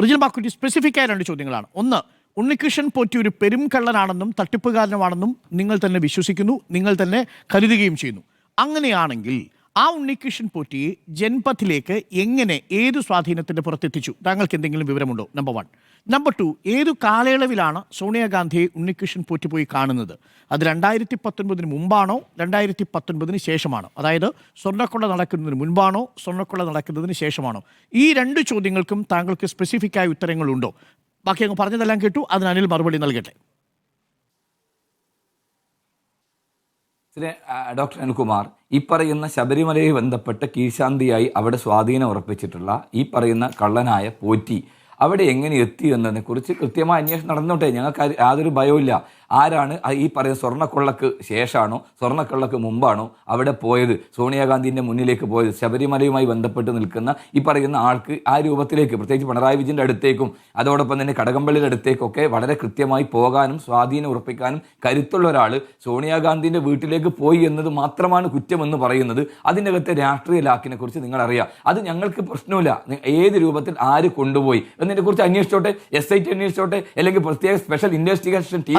Rijil ബാക്കുറ്റി specific ആയ രണ്ട് ചോദ്യങ്ങളാണ്. ഒന്ന് ഉണ്ണികൃഷ്ണൻ പോറ്റി ഒരു പെരും കള്ളനാണെന്നും തട്ടിപ്പുകാരനുമാണെന്നും നിങ്ങൾ തന്നെ വിശ്വസിക്കുന്നു നിങ്ങൾ തന്നെ കരുതുകയും ചെയ്യുന്നു. അങ്ങനെയാണെങ്കിൽ ആ ഉണ്ണികൃഷ്ണൻ പോറ്റിയെ ജൻപഥിലേക്ക് എങ്ങനെ ഏതു സ്വാധീനത്തിന്റെ പുറത്തെത്തിച്ചു? താങ്കൾക്ക് എന്തെങ്കിലും വിവരമുണ്ടോ? നമ്പർ വൺ നമ്പർ ടു ഏതു കാലയളവിലാണ് സോണിയാഗാന്ധിയെ ഉണ്ണികൃഷ്ണൻ പോറ്റി പോയി കാണുന്നത്? അത് രണ്ടായിരത്തി പത്തൊൻപതിന് മുമ്പാണോ? രണ്ടായിരത്തി പത്തൊൻപതിന് ശേഷമാണോ? അതായത് സ്വർണക്കൊള്ള നടക്കുന്നതിന് മുൻപാണോ? സ്വർണക്കൊള്ള നടക്കുന്നതിന് ശേഷമാണോ? ഈ രണ്ട് ചോദ്യങ്ങൾക്കും താങ്കൾക്ക് സ്പെസിഫിക്കായ ഉത്തരങ്ങളുണ്ടോ? ബാക്കി അങ്ങ് പറഞ്ഞതെല്ലാം കേട്ടു അതിന് അനിൽ മറുപടി നൽകട്ടെ. ശ്രീ ഡോക്ടർ അനുകുമാർ ഈ പറയുന്ന ശബരിമലയെ ബന്ധപ്പെട്ട കീഴ്ശാന്തിയായി അവിടെ സ്വാധീനം ഉറപ്പിച്ചിട്ടുള്ള ഈ പറയുന്ന കള്ളനായ പോറ്റി അവിടെ എങ്ങനെ എത്തി എന്നതിനെ കുറിച്ച് കൃത്യമായ അന്വേഷണം നടന്നോട്ടെ? ഞങ്ങൾക്ക് യാതൊരു ഭയവുമില്ല. ആരാണ് ഈ പറയുന്ന സ്വർണക്കൊള്ളക്ക് ശേഷമാണോ സ്വർണക്കൊള്ളക്ക് മുമ്പാണോ അവിടെ പോയത് സോണിയാഗാന്ധിന്റെ മുന്നിലേക്ക് പോയത് ശബരിമലയുമായി ബന്ധപ്പെട്ട് നിൽക്കുന്ന ഈ പറയുന്ന ആൾക്ക് ആ രൂപത്തിലേക്ക് പ്രത്യേകിച്ച് പിണറായി വിജയന്റെ അടുത്തേക്കും അതോടൊപ്പം തന്നെ കടകംപള്ളിയുടെ അടുത്തേക്കൊക്കെ വളരെ കൃത്യമായി പോകാനും സ്വാധീനം ഉറപ്പിക്കാനും കരുത്തുള്ള ഒരാൾ സോണിയാഗാന്ധിന്റെ വീട്ടിലേക്ക് പോയി എന്നത് മാത്രമാണ് കുറ്റമെന്ന് പറയുന്നത്. അതിന്റെ അകത്തെ രാഷ്ട്രീയ ലാക്കിനെ കുറിച്ച് നിങ്ങൾ അറിയാം അത് ഞങ്ങൾക്ക് പ്രശ്നമില്ല. ഏത് രൂപത്തിൽ ആര് കൊണ്ടുപോയി എന്നതിനെ കുറിച്ച് അന്വേഷിച്ചോട്ടെ എസ് ഐ ടി അന്വേഷിച്ചോട്ടെ അല്ലെങ്കിൽ പ്രത്യേക സ്പെഷ്യൽ ഇൻവെസ്റ്റിഗേഷൻ ടീം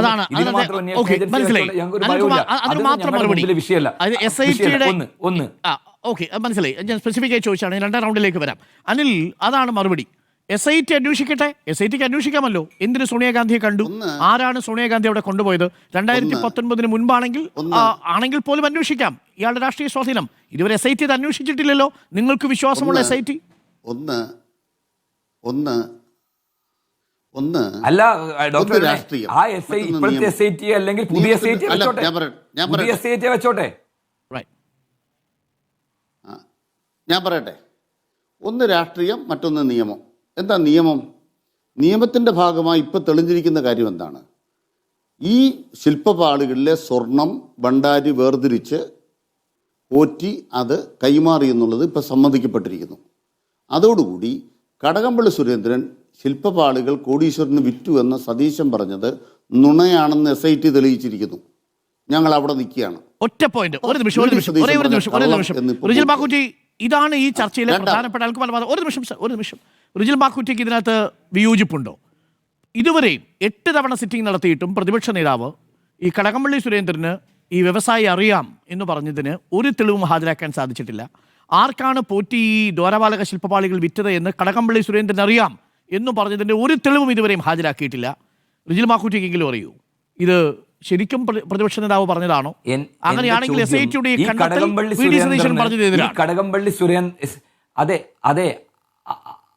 ഓക്കേ, മനസ്സിലായി. ഞാൻ സ്പെസിഫിക്കായി ചോദിച്ചാണ്. രണ്ടാം റൗണ്ടിലേക്ക് വരാം. അനിൽ അതാണ് മറുപടി. എസ് ഐ ടി അന്വേഷിക്കട്ടെ. എസ് ഐ ടിക്ക് അന്വേഷിക്കാമല്ലോ. എന്തിന് സോണിയാഗാന്ധിയെ കണ്ടു? ആരാണ് സോണിയാഗാന്ധി അവിടെ കൊണ്ടുപോയത്? രണ്ടായിരത്തി പത്തൊൻപതിന് മുൻപാണെങ്കിൽ ആണെങ്കിൽ പോലും അന്വേഷിക്കാം. ഇയാളുടെ രാഷ്ട്രീയ സ്വാധീനം. ഇതുവരെ എസ് ഐ ടി അത് അന്വേഷിച്ചിട്ടില്ലല്ലോ. നിങ്ങൾക്ക് വിശ്വാസമുള്ള എസ് ഐ ടി ഒന്ന്. ഒന്ന്. ഒന്ന് അല്ല ഡോക്ടർ രാഷ്ട്രീയം. ആ എസ് ഐ ഇപ്പോഴത്തെ എസ് ഐ ടി അല്ലെങ്കിൽ പുതിയ എസ് ഐ ടി വെച്ചോട്ടെ. ഞാൻ പറയട്ടെ, ഞാൻ പുതിയ എസ് ഐ ടി വെച്ചോട്ടെ ഞാൻ പറയട്ടെ. ഒന്ന് രാഷ്ട്രീയം മറ്റൊന്ന് നിയമം. എന്താ നിയമം? നിയമത്തിന്റെ ഭാഗമായി ഇപ്പോൾ തെളിഞ്ഞിരിക്കുന്ന കാര്യം എന്താണ്? ഈ ശില്പപാളികളിലെ സ്വർണം ഭണ്ഡാരി വേർതിരിച്ച് പോറ്റി അത് കൈമാറി എന്നുള്ളത് ഇപ്പോൾ സമ്മതിക്കപ്പെട്ടിരിക്കുന്നു. അതോടുകൂടി കടകംപള്ളി സുരേന്ദ്രൻ ശില്പപാളികൾ കോടീശ്വരന് വിറ്റു എന്ന് സതീശൻ പറഞ്ഞത് നുണയാണെന്ന് എസ് ഐ ടി തെളിയിച്ചിരിക്കുന്നു. ഞങ്ങൾ അവിടെ നിൽക്കുകയാണ്. ഒറ്റ പോയിന്റ് ഒരു നിമിഷം ഒരു നിമിഷം ഒരേ ഒരു നിമിഷം ഒരേ നിമിഷം. റിജിൽ ബാക്കുറ്റി ഇതാണ് ഈ ചർച്ചയിലെ. പ്രധാനപ്പെട്ട ആൾക്ക് വാദം. ഒരു നിമിഷം ഒരു നിമിഷം. റിജിൽ ബാക്കുറ്റിക്ക് ഇതിനകത്ത് വിയോജിപ്പുണ്ടോ? ഇതുവരെയും എട്ട് തവണ സിറ്റിംഗ് നടത്തിയിട്ടും പ്രതിപക്ഷ നേതാവ് ഈ കടകംപള്ളി സുരേന്ദ്രന് ഈ വ്യവസായി അറിയാം എന്ന് പറഞ്ഞതിന് ഒരു തെളിവും ഹാജരാക്കാൻ സാധിച്ചിട്ടില്ല. ആർക്കാണ് പോറ്റി ഈ ദ്വാരപാലക ശില്പപാളികൾ വിറ്റത് എന്ന് കടകംപള്ളി സുരേന്ദ്രൻ അറിയാം. എന്ന് പറഞ്ഞതിന്റെ ഒരു തെളിവും ഇതുവരെയും ഹാജരാക്കിയിട്ടില്ല. റിജിൽ മാക്കൂറ്റിക്കെങ്കിലും അറിയൂ. ഇത് ശരിക്കും പ്ര- പ്രതിപക്ഷ നേതാവ് പറഞ്ഞതാണോ? അങ്ങനെയാണെങ്കിൽ എസ് ഐ ടിയുടെ കടകംപള്ളി സുരേന്ദ്രൻ അതെ അതെ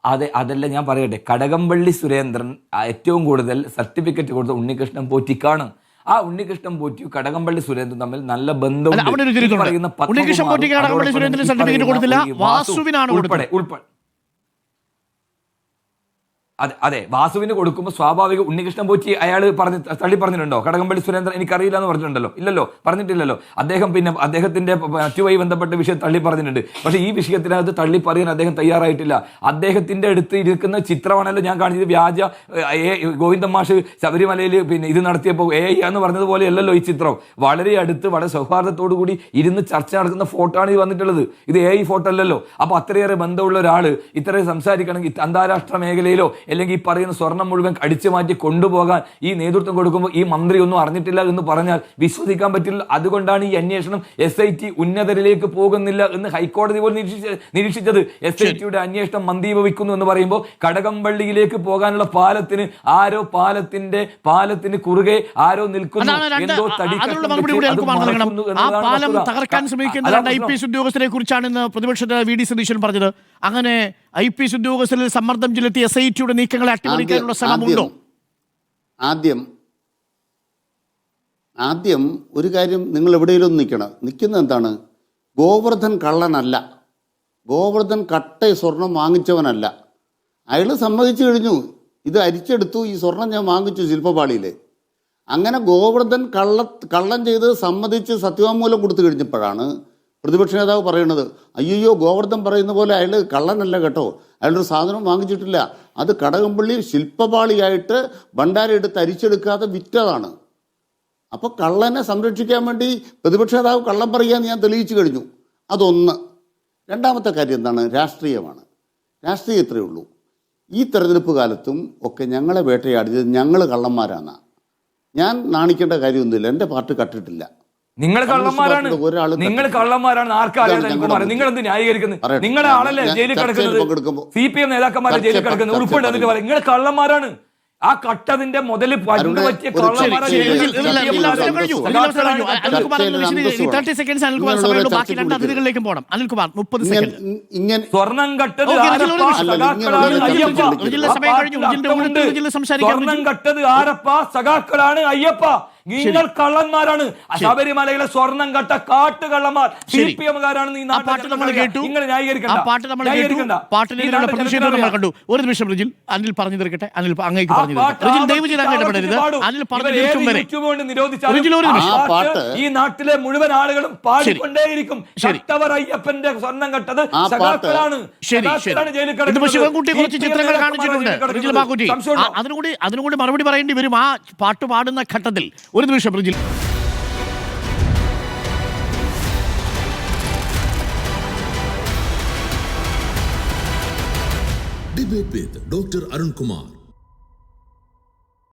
അതെ അതല്ല ഞാൻ പറയട്ടെ. കടകംപള്ളി സുരേന്ദ്രൻ ഏറ്റവും കൂടുതൽ സർട്ടിഫിക്കറ്റ് കൊടുത്ത ഉണ്ണികൃഷ്ണൻ പോറ്റിക്കാണ്. ആ ഉണ്ണികൃഷ്ണൻ പോറ്റിയും കടകംപള്ളി സുരേന്ദ്രൻ തമ്മിൽ നല്ല ബന്ധം ഉൾപ്പെടെ അവിടെ ഒരു തിരുത്തുണ്ട്. ഉണ്ണികൃഷ്ണൻ പോറ്റിക്ക് കടകംപള്ളി സുരേന്ദ്രന് സർട്ടിഫിക്കറ്റ് കൊടുത്തില്ല, വാസുവിനാണ് കൊടുത്തത്. ഉൾപ്പെടെ അതെ അതെ വാസുവിന് കൊടുക്കുമ്പോൾ സ്വാഭാവിക ഉണ്ണികൃഷ്ണൻ പോറ്റി അയാൾ പറഞ്ഞ് തള്ളി പറഞ്ഞിട്ടുണ്ടോ? കടകംപള്ളി സുരേന്ദ്രൻ എനിക്കറിയില്ല എന്ന് പറഞ്ഞിട്ടുണ്ടല്ലോ. ഇല്ലല്ലോ പറഞ്ഞിട്ടില്ലല്ലോ. അദ്ദേഹം പിന്നെ അദ്ദേഹത്തിന്റെ മറ്റുമായി ബന്ധപ്പെട്ട വിഷയം തള്ളി പറഞ്ഞിട്ടുണ്ട്. പക്ഷേ ഈ വിഷയത്തിനകത്ത് തള്ളി പറയാൻ അദ്ദേഹം തയ്യാറായിട്ടില്ല. അദ്ദേഹത്തിന്റെ അടുത്ത് ഇരിക്കുന്ന ചിത്രമാണല്ലോ ഞാൻ കാണിച്ചത്. വ്യാജ എ ഗോവിന്ദൻ മാഷ് ശബരിമലയിൽ പിന്നെ ഇത് നടത്തിയപ്പോൾ എ എന്ന് പറഞ്ഞതുപോലെയല്ലോ ഈ ചിത്രം. വളരെ അടുത്ത് വളരെ സൗഹാർദ്ദത്തോടു കൂടി ഇരുന്ന് ചർച്ച നടക്കുന്ന ഫോട്ടോ ആണ് ഈ വന്നിട്ടുള്ളത്. ഇത് എ ഫോട്ടോ അല്ലല്ലോ. അപ്പോൾ അത്രയേറെ ബന്ധമുള്ള ഒരാൾ ഇത്രയും സംസാരിക്കണമെങ്കിൽ അന്താരാഷ്ട്ര മേഖലയിലോ അല്ലെങ്കിൽ ഈ പറയുന്ന സ്വർണം മുഴുവൻ അടിച്ചു മാറ്റി കൊണ്ടുപോകാൻ ഈ നേതൃത്വം കൊടുക്കുമ്പോൾ ഈ മന്ത്രി ഒന്നും അറിഞ്ഞിട്ടില്ല എന്ന് പറഞ്ഞാൽ വിശ്വസിക്കാൻ പറ്റില്ല. അതുകൊണ്ടാണ് ഈ അന്വേഷണം എസ് ഐ ടി ഉന്നതരിലേക്ക് പോകുന്നില്ല എന്ന് ഹൈക്കോടതി പോലും നിരീക്ഷിച്ച നിരീക്ഷിച്ചത്. എസ് ഐ ടിയുടെ അന്വേഷണം മന്ദീഭവിക്കുന്നു എന്ന് പറയുമ്പോൾ കടകംപള്ളിയിലേക്ക് പോകാനുള്ള പാലത്തിന് ആരോ പാലത്തിന്റെ പാലത്തിന് കുറുകെ ആരോ നിൽക്കുന്നു. എന്തോ തകർക്കാൻ ശ്രമിക്കുന്ന ഉദ്യോഗസ്ഥരെ കുറിച്ചാണ് ഇന്ന് പ്രതിപക്ഷ നേതാവ് വി ഡി സതീശൻ പറഞ്ഞത്. അങ്ങനെ ഐ പി എസ് ഉദ്യോഗസ്ഥരിൽ സമ്മർദ്ദം ചെലുത്തി എസ് ഐ ടിയുടെ നീക്കങ്ങളെ അട്ടിമറിക്കാനുള്ള ശ്രമമുണ്ടോ? ആദ്യം ആദ്യം ഒരു കാര്യം നിങ്ങൾ എവിടെയെങ്കിലും നിൽക്കണം. നിൽക്കുന്നത് എന്താണ്? ഗോവർദ്ധൻ കള്ളനല്ല. ഗോവർദ്ധൻ കട്ട സ്വർണം വാങ്ങിച്ചവനല്ല. അയാൾ സമ്മതിച്ചു കഴിഞ്ഞു. ഇത് അരിച്ചെടുത്തു. ഈ സ്വർണം ഞാൻ വാങ്ങിച്ചു ശില്പപാളിയിൽ അങ്ങനെ ഗോവർദ്ധൻ കള്ള കള്ളം ചെയ്ത് സമ്മതിച്ച് സത്യവാങ്മൂലം കൊടുത്തു കഴിഞ്ഞപ്പോഴാണ് പ്രതിപക്ഷ നേതാവ് പറയുന്നത് അയ്യോ ഗോവർദ്ധൻ പറയുന്ന പോലെ അയാൾ കള്ളനല്ല കേട്ടോ. അയാളൊരു സാധനം വാങ്ങിച്ചിട്ടില്ല. അത് കടകംപള്ളി ശില്പപാളിയായിട്ട് ഭണ്ഡാരം എടുത്ത് അരിച്ചെടുക്കാതെ വിറ്റതാണ്. അപ്പോൾ കള്ളനെ സംരക്ഷിക്കാൻ വേണ്ടി പ്രതിപക്ഷ നേതാവ് കള്ളം പറയുകയെന്ന് ഞാൻ തെളിയിച്ചു കഴിഞ്ഞു. അതൊന്ന്. രണ്ടാമത്തെ കാര്യം എന്താണ്? രാഷ്ട്രീയമാണ്. രാഷ്ട്രീയം ഇത്രയേ ഉള്ളൂ. ഈ തെരഞ്ഞെടുപ്പ് കാലത്തും ഒക്കെ ഞങ്ങളെ വേട്ടയാടിയത് ഞങ്ങൾ കള്ളന്മാരാണ്. ഞാൻ നാണിക്കേണ്ട കാര്യമൊന്നുമില്ല. എന്റെ പാർട്ടി കട്ടിട്ടില്ല. നിങ്ങൾ കള്ളന്മാരാണ് നിങ്ങൾ കള്ളന്മാരാണ് ആർക്കും അറിയാതെ ഇതാണ് നിങ്ങൾ എന്ത് ന്യായീകരിക്കുന്നത്. നിങ്ങളുടെ ആളല്ലേ ജയിലിൽ കിടക്കുന്നത് സി പി എം നേതാക്കന്മാരെ ജയിലിൽ കിടക്കുന്നത് ഉൾപ്പെടെ എന്നിട്ട് പറയാം നിങ്ങൾ കള്ളന്മാരാണ് ആ കട്ടതിന്റെ മുതൽ പണ്ട് പറ്റിയ. അതിഥികളിലേക്കും പോകണം അനിൽകുമാർ മുപ്പത് സെക്കൻഡ് സ്വർണം കട്ടത് സ്വർണം കട്ടത് ആരപ്പ സഖാക്കളാണ് അയ്യപ്പ നിങ്ങൾ കള്ളന്മാരാണ്. ശബരിമലയിലെ സ്വർണം കട്ട കാട്ടുകള്ളന്മാർ. സി ശരി. പി എമ്മുകാരാണ് പാട്ട് നമ്മൾ കേട്ടു. നിങ്ങൾ ആ ന്യായീകരിക്കണ്ട പാട്ട് നമ്മൾ കേട്ടു. പ്രതിഷേധം നമ്മൾ കണ്ടു. ഒരു നിമിഷം റിജിൽ അനിൽ പറഞ്ഞു തീർക്കട്ടെ. അനിൽ അങ്ങേക്ക് പറഞ്ഞു റിജിൽ ദയവ് ചെയ്ത് ഇടപെടരുത് അനിൽ പറഞ്ഞു തീർക്കും വരെ. റിജിൽ ഒരു നിമിഷം. ഈ നാട്ടിലെ മുഴുവൻ ആളുകളും പാടിക്കൊണ്ടേയിരിക്കും. ശക്തവർ അയ്യപ്പന്റെ സ്വർണം കട്ടത് സഖാക്കളാണ്. ശരി ശരി. ശിവൻകുട്ടി കുറച്ച് ചിത്രങ്ങൾ കാണിച്ചിട്ടുണ്ട്. റിജിൽ അതിനുകൂടി അതിനുകൂടി മറുപടി പറയേണ്ടി വരും. ആ പാട്ട് പാടുന്ന ഘട്ടത്തിൽ ഒരു നിമിഷം ബ്രിജിൽ ഡോക്ടർ അരുൺകുമാർ